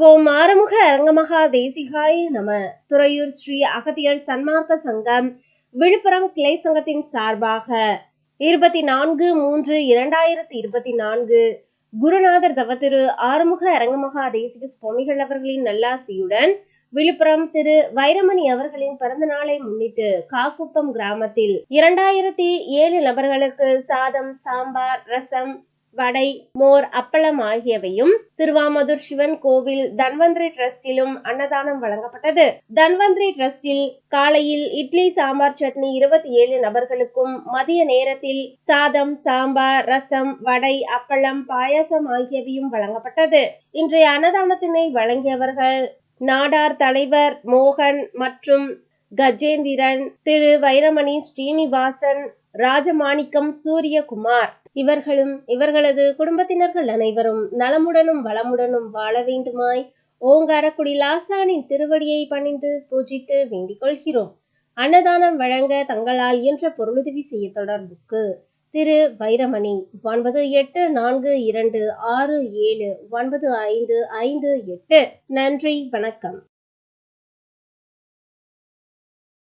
ஓம் ஆறுமுக அரங்கமகா தேசிகாய நம. துறையூர் ஸ்ரீ அகத்தியர் சன்மார்க்க சங்கம் விழுப்புரம் கிளை சங்கத்தின் சார்பாக இருபத்தி நான்கு மூன்று இரண்டாயிரத்தி இருபத்தி நான்கு குருநாதர் தவத்திரு ஆறுமுக அரங்கமகா தேசிக சுவாமிகள் அவர்களின் நல்லாசியுடன் விழுப்புரம் திரு வைரமணி அவர்களின் பிறந்த நாளை முன்னிட்டு காக்குப்பம் கிராமத்தில் இரண்டாயிரத்தி ஏழு நபர்களுக்கு சாதம் சாம்பார் ரசம் வடை மோர் அப்பளம் ஆகியவையும் திருவாமதுர் சிவன் கோவில் தன்வந்திரி டிரஸ்டிலும் அன்னதானம் வழங்கப்பட்டது. தன்வந்திரி டிரஸ்டில் காலையில் இட்லி சாம்பார் சட்னி இருபத்தி ஏழு நபர்களுக்கும் மதிய நேரத்தில் சாதம் சாம்பார் ரசம் வடை அப்பளம் பாயாசம் ஆகியவையும் வழங்கப்பட்டது. இன்றைய அன்னதானத்தினை வழங்கியவர்கள் நாடார் தலைவர் மோகன் மற்றும் கஜேந்திரன் திரு. வைரமணி ஸ்ரீனிவாசன் ராஜமாணிக்கம் சூரியகுமார். இவர்களும் இவர்களது குடும்பத்தினர்கள் அனைவரும் நலமுடனும் வளமுடனும் வாழ வேண்டுமாய் ஓங்காரக்குடி லாசானின் திருவடியை பணிந்து பூஜித்து வேண்டிக் கொள்கிறோம். அன்னதானம் வழங்க தங்களால் இயன்ற பொருளுதவி செய்ய தொடர்புக்கு திரு. வைரமணி ஒன்பது எட்டு நான்கு இரண்டு ஆறு ஏழு ஒன்பது ஐந்து ஐந்து எட்டு. நன்றி வணக்கம்.